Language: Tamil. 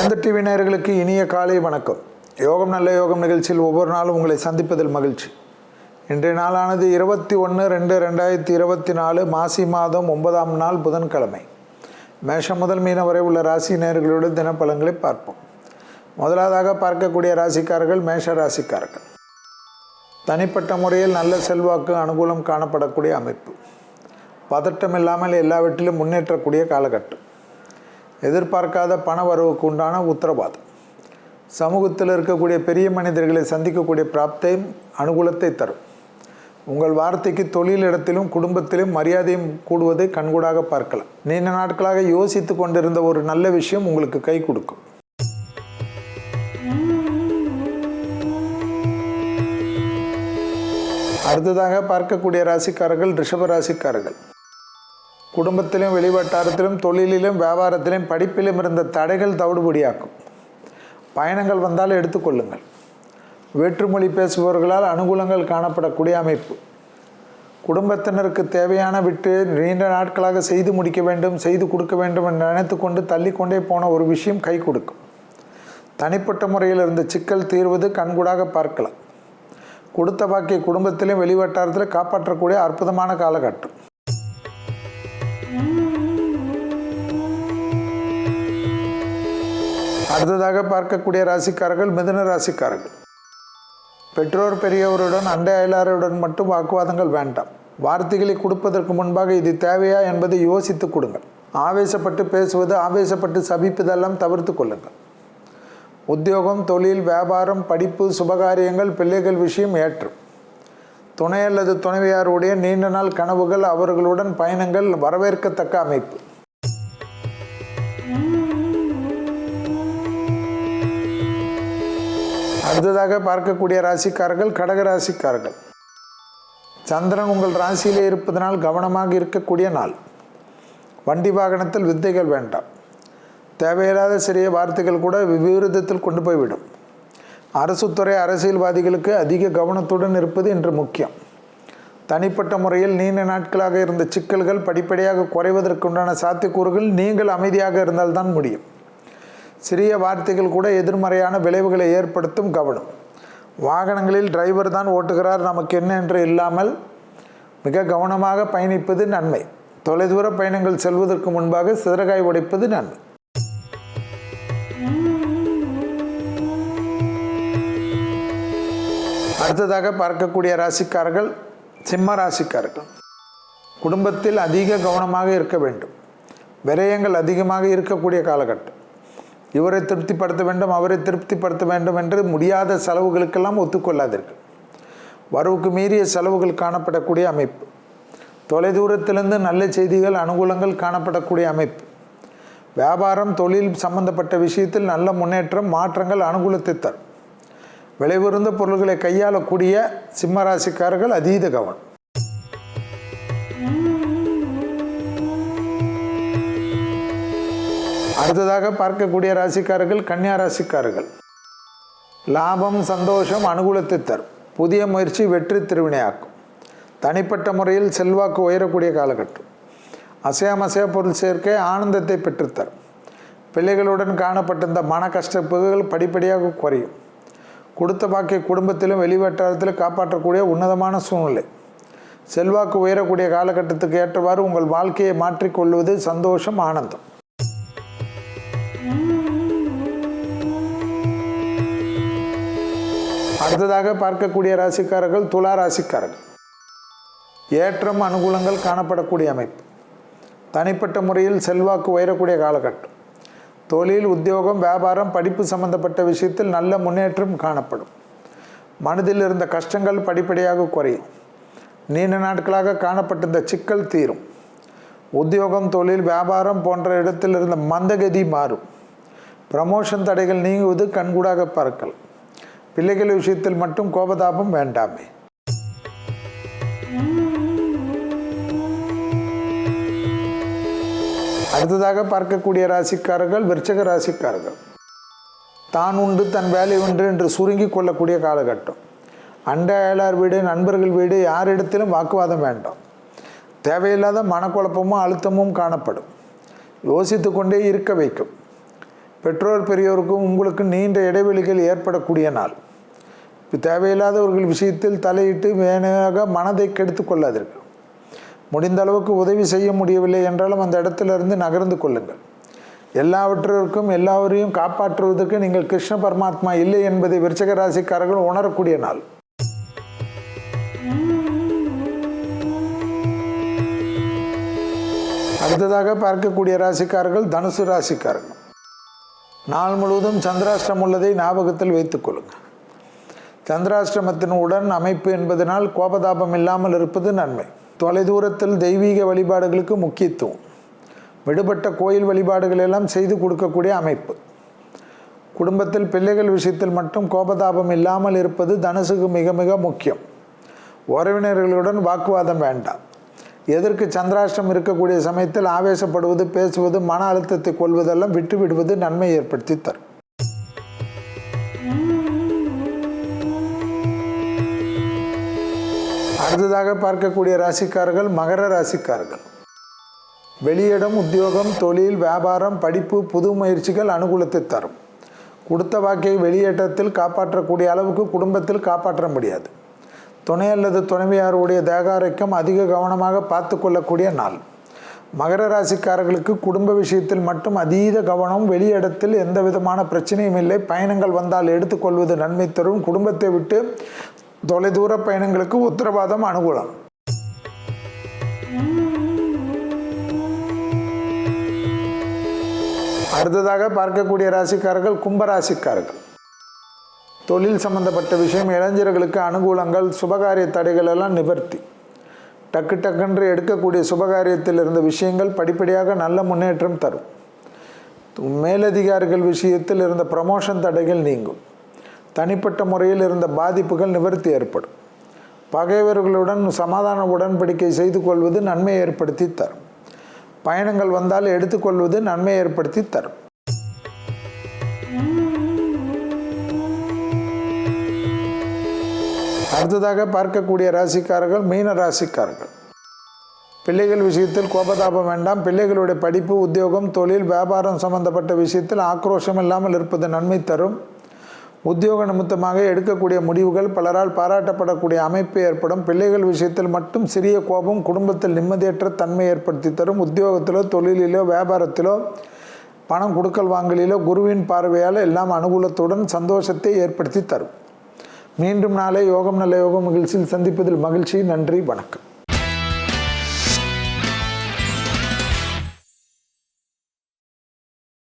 சிறந்த டிவி நேயர்களுக்கு இனிய காலை வணக்கம். யோகம் நல்ல யோகம் நிகழ்ச்சியில் ஒவ்வொரு நாளும் உங்களை சந்திப்பதில் மகிழ்ச்சி. இன்றைய நாளானது இருபத்தி ஒன்று ரெண்டு ரெண்டாயிரத்தி இருபத்தி நாலு மாசி மாதம் ஒன்பதாம் நாள் புதன்கிழமை. மேஷம் முதல் மீன வரை உள்ள ராசி நேர்களுடன் தினப்பலன்களை பார்ப்போம். முதலாவதாக பார்க்கக்கூடிய ராசிக்காரர்கள் மேஷ ராசிக்காரர்கள். தனிப்பட்ட முறையில் நல்ல செல்வாக்கு அனுகூலம் காணப்படக்கூடிய அமைப்பு. பதட்டம் இல்லாமல் எல்லாவற்றிலும் முன்னேற்றக்கூடிய காலகட்டம். எதிர்பார்க்காத பண வரவுக்கு உண்டான உத்தரவாதம். சமூகத்தில் இருக்கக்கூடிய பெரிய மனிதர்களை சந்திக்கக்கூடிய பிராப்தியும் அனுகூலத்தை தரும். உங்கள் வார்த்தைக்கு தொழிலிடத்திலும் குடும்பத்திலும் மரியாதையும் கூடுவதை கண்கூடாக பார்க்கலாம். நீண்ட நாட்களாக யோசித்து கொண்டிருந்த ஒரு நல்ல விஷயம் உங்களுக்கு கை கொடுக்கும். அடுத்ததாக பார்க்கக்கூடிய ராசிக்காரர்கள் ரிஷப ராசிக்காரர்கள். குடும்பத்திலும் வெளிவட்டாரத்திலும் தொழிலிலும் வியாபாரத்திலும் படிப்பிலும் இருந்த தடைகள் தவிடுபடியாக்கும். பயணங்கள் வந்தால் எடுத்துக்கொள்ளுங்கள் வேற்றுமொழி பேசுபவர்களால் அனுகூலங்கள் காணப்படக்கூடிய அமைப்பு. குடும்பத்தினருக்கு தேவையான விட்டு நீண்ட நாட்களாக செய்து முடிக்க வேண்டும் செய்து கொடுக்க வேண்டும் என்று நினைத்து கொண்டு தள்ளிக்கொண்டே போன ஒரு விஷயம் கை கொடுக்கும். தனிப்பட்ட முறையில் இருந்த சிக்கல் தீர்வது கண்கூடாக பார்க்கலாம். கொடுத்த பாக்கிய குடும்பத்திலும் வெளிவட்டாரத்தில் காப்பாற்றக்கூடிய அற்புதமான காலகட்டம். அடுத்ததாக பார்க்கக்கூடிய ராசிக்காரர்கள் மிதுன ராசிக்காரர்கள். பெற்றோர் பெரியவருடன் அண்டை அயலாருடன் மட்டும் வாக்குவாதங்கள் வேண்டாம். வார்த்தைகளை கொடுப்பதற்கு முன்பாக இது தேவையா என்பதை யோசித்து கொடுங்கள். ஆவேசப்பட்டு பேசுவது ஆவேசப்பட்டு சபிப்பதெல்லாம் தவிர்த்து கொள்ளுங்கள். உத்தியோகம் தொழில் வியாபாரம் படிப்பு சுபகாரியங்கள் பிள்ளைகள் விஷயம் ஏற்றும் துணை அல்லது துணைவியாருடைய நீண்ட நாள் கனவுகள் அவர்களுடன் பயணங்கள் வரவேற்கத்தக்க அமைப்பு. அடுத்ததாக பார்க்கக்கூடிய ராசிக்காரர்கள் கடக ராசிக்காரர்கள். சந்திரன் உங்கள் ராசியிலே இருப்பதனால் கவனமாக இருக்கக்கூடிய நாள். வண்டி வாகனத்தில் வித்தைகள் வேண்டாம். தேவையில்லாத சிறிய வார்த்தைகள் கூட விபரீதத்தில் கொண்டு போய்விடும். அரசுத்துறை அரசியல்வாதிகளுக்கு அதிக கவனத்துடன் இருப்பது இன்று முக்கியம். தனிப்பட்ட முறையில் நீண்ட நாட்களாக இருந்த சிக்கல்கள் படிப்படியாக குறைவதற்குண்டான சாத்தியக்கூறுகள் நீங்கள் அமைதியாக இருந்தால்தான் முடியும். சிறிய வார்த்தைகள் கூட எதிர்மறையான விளைவுகளை ஏற்படுத்தும் கவனம். வாகனங்களில் டிரைவர் தான் ஓட்டுகிறார் நமக்கு என்ன என்று இல்லாமல் மிக கவனமாக பயணிப்பது நன்மை. தொலைதூர பயணங்கள் செல்வதற்கு முன்பாக சிதறகாய் உடைப்பது நன்மை. அடுத்ததாக பார்க்கக்கூடிய ராசிக்காரர்கள் சிம்ம ராசிக்காரர்கள். குடும்பத்தில் அதிக கவனமாக இருக்க வேண்டும். விரயங்கள் அதிகமாக இருக்கக்கூடிய காலகட்டம். இவரை திருப்திப்படுத்த வேண்டும் அவரை திருப்திப்படுத்த வேண்டும் என்று முடியாத செலவுகளுக்கெல்லாம் ஒத்துக்கொள்ளாதீர்கள். வரவுக்கு மீறிய செலவுகள் காணப்படக்கூடிய அமைப்பு. தொலைதூரத்திலிருந்து நல்ல செய்திகள் அனுகூலங்கள் காணப்படக்கூடிய அமைப்பு. வியாபாரம் தொழில் சம்பந்தப்பட்ட விஷயத்தில் நல்ல முன்னேற்றம் மாற்றங்கள் அனுகூலத்தை தரும். விளைவிருந்த பொருள்களை கையாளக்கூடிய சிம்மராசிக்காரர்கள் அதீத கவனம். அடுத்ததாக பார்க்கக்கூடிய ராசிக்காரர்கள் கன்னியா ராசிக்காரர்கள். லாபம் சந்தோஷம் அனுகூலத்தை தரும். புதிய முயற்சி வெற்றி திருவினையாக்கும். தனிப்பட்ட முறையில் செல்வாக்கு உயரக்கூடிய காலகட்டம். அசையாமசைய பொருள் சேர்க்கை ஆனந்தத்தை பெற்றுத்தரும். பிள்ளைகளுடன் காணப்பட்ட இந்த மன கஷ்டப்புகள் படிப்படியாக குறையும். கொடுத்த பாக்கிய குடும்பத்திலும் வெளிவட்டாரத்திலும் காப்பாற்றக்கூடிய உன்னதமான சூழ்நிலை. செல்வாக்கு உயரக்கூடிய காலகட்டத்துக்கு ஏற்றவாறு உங்கள் வாழ்க்கையை மாற்றிக்கொள்வது சந்தோஷம் ஆனந்தம். அடுத்ததாக பார்க்கக்கூடிய ராசிக்காரர்கள் துலா ராசிக்காரர்கள். ஏற்றம் அனுகூலங்கள் காணப்படக்கூடிய அமைப்பு. தனிப்பட்ட முறையில் செல்வாக்கு உயரக்கூடிய காலகட்டம். தொழில் உத்தியோகம் வியாபாரம் படிப்பு சம்பந்தப்பட்ட விஷயத்தில் நல்ல முன்னேற்றம் காணப்படும். மனதில் இருந்த கஷ்டங்கள் படிப்படியாக குறையும். நீண்ட நாட்களாக காணப்பட்டிருந்த சிக்கல் தீரும். உத்தியோகம் தொழில் வியாபாரம் போன்ற இடத்தில் இருந்த மந்தகதி மாறும். ப்ரமோஷன் தடைகள் நீங்குவது கண்கூடாக பார்க்கலாம். பிள்ளைகள் விஷயத்தில் மட்டும் கோபதாபம் வேண்டாமே. அடுத்ததாக பார்க்கக்கூடிய ராசிக்காரர்கள் விருச்சக ராசிக்காரர்கள். தான் உண்டு தன் வேலை உண்டு என்று சுருங்கி கொள்ளக்கூடிய காலகட்டம். அண்ட அயலார் வீடு நண்பர்கள் வீடு யாரிடத்திலும் வாக்குவாதம் வேண்டாம். தேவையில்லாத மனக்குழப்பமும் அழுத்தமும் காணப்படும். யோசித்து கொண்டே இருக்க வைக்கும். பெற்றோர் பெரியோருக்கும் உங்களுக்கு நீண்ட இடைவெளிகள் ஏற்படக்கூடிய நாள். இப்போ தேவையில்லாதவர்கள் விஷயத்தில் தலையிட்டு வேணாக மனதை கெடுத்து கொள்ளாதீர்கள். முடிந்த அளவுக்கு உதவி செய்ய முடியவில்லை என்றாலும் அந்த இடத்திலிருந்து நகர்ந்து கொள்ளுங்கள். எல்லாவற்றிற்கும் எல்லாவரையும் காப்பாற்றுவதற்கு நீங்கள் கிருஷ்ண பரமாத்மா இல்லை என்பதை விருச்சக ராசிக்காரர்கள் உணரக்கூடிய நாள். அடுத்ததாக பார்க்கக்கூடிய ராசிக்காரர்கள் தனுசு ராசிக்காரர்கள். நாள் முழுவதும் சந்திராஷ்டிரம் உள்ளதை ஞாபகத்தில் வைத்துக் கொள்ளுங்கள் சந்திராஷ்டிரமத்தின் உடன் அமைப்பு என்பதனால் கோபதாபம் இல்லாமல் இருப்பது நன்மை. தொலைதூரத்தில் தெய்வீக வழிபாடுகளுக்கு முக்கியத்துவம். விடுபட்ட கோயில் வழிபாடுகள் எல்லாம் செய்து கொடுக்கக்கூடிய அமைப்பு. குடும்பத்தில் பிள்ளைகள் விஷயத்தில் மட்டும் கோபதாபம் இல்லாமல் இருப்பது தனுசுக்கு மிக மிக முக்கியம். உறவினர்களுடன் வாக்குவாதம் வேண்டாம். எதற்கு சந்திராஷ்டம் இருக்கக்கூடிய சமயத்தில் ஆவேசப்படுவது பேசுவது மன அழுத்தத்தை கொள்வதெல்லாம் விட்டுவிடுவது நன்மை ஏற்படுத்தி தரும். அடுத்ததாக பார்க்கக்கூடிய ராசிக்காரர்கள் மகர ராசிக்காரர்கள். வெளியிடம் உத்தியோகம் தொழில் வியாபாரம் படிப்பு புது முயற்சிகள் அனுகூலத்தை தரும். கொடுத்த வாக்கை வெளியேற்றத்தில் காப்பாற்றக்கூடிய அளவுக்கு குடும்பத்தில் காப்பாற்ற முடியாது. துணை அல்லது துணைவியாருடைய தேகாரைக்கம் அதிக கவனமாக பார்த்து கொள்ளக்கூடிய நாள். மகர ராசிக்காரர்களுக்கு குடும்ப விஷயத்தில் மட்டும் அதீத கவனம் வெளியிடத்தில் எந்த விதமான பிரச்சனையும் இல்லை. பயணங்கள் வந்தால் எடுத்துக்கொள்வது நன்மை தரும். குடும்பத்தை விட்டு தொலைதூர பயணங்களுக்கு உத்தரவாதம் அனுகூலம். அடுத்ததாக பார்க்கக்கூடிய ராசிக்காரர்கள் கும்பராசிக்காரர்கள். தொழில் சம்பந்தப்பட்ட விஷயம் இளைஞர்களுக்கு அனுகூலங்கள் சுபகாரிய தடைகள் எல்லாம் நிவர்த்தி. டக்கு டக்குன்று எடுக்கக்கூடிய சுபகாரியத்தில் இருந்த விஷயங்கள் படிப்படியாக நல்ல முன்னேற்றம் தரும். மேலதிகாரிகள் விஷயத்தில் இருந்த ப்ரமோஷன் தடைகள் நீங்கும். தனிப்பட்ட முறையில் இருந்த பாதிப்புகள் நிவர்த்தி ஏற்படும். பகைவர்களுடன் சமாதான உடன்படிக்கை செய்து கொள்வது நன்மை ஏற்படுத்தி தரும். பயணங்கள் வந்தால் எடுத்துக்கொள்வது நன்மை ஏற்படுத்தி தரும். அடுத்ததாக பார்க்கக்கூடிய ராசிக்காரர்கள் மீன ராசிக்காரர்கள். பிள்ளைகள் விஷயத்தில் கோபதாபம் வேண்டாம். பிள்ளைகளுடைய படிப்பு உத்தியோகம் தொழில் வியாபாரம் சம்பந்தப்பட்ட விஷயத்தில் ஆக்ரோஷம் இல்லாமல் இருப்பது நன்மை தரும். உத்தியோக நிமித்தமாக எடுக்கக்கூடிய முடிவுகள் பலரால் பாராட்டப்படக்கூடிய அமைப்பு ஏற்படும். பிள்ளைகள் விஷயத்தில் மட்டும் சிறிய கோபம் குடும்பத்தில் நிம்மதியற்ற தன்மை ஏற்படுத்தி தரும். உத்தியோகத்திலோ தொழிலிலோ வியாபாரத்திலோ பணம் கொடுக்கல் வாங்கலிலோ குருவின் பார்வையால் எல்லாம் அனுகூலத்துடன் சந்தோஷத்தை ஏற்படுத்தி தரும். மீண்டும் நாளை யோகம் நல்ல யோகம் மகிழ்ச்சியில் சந்திப்பதில் மகிழ்ச்சி. நன்றி வணக்கம்.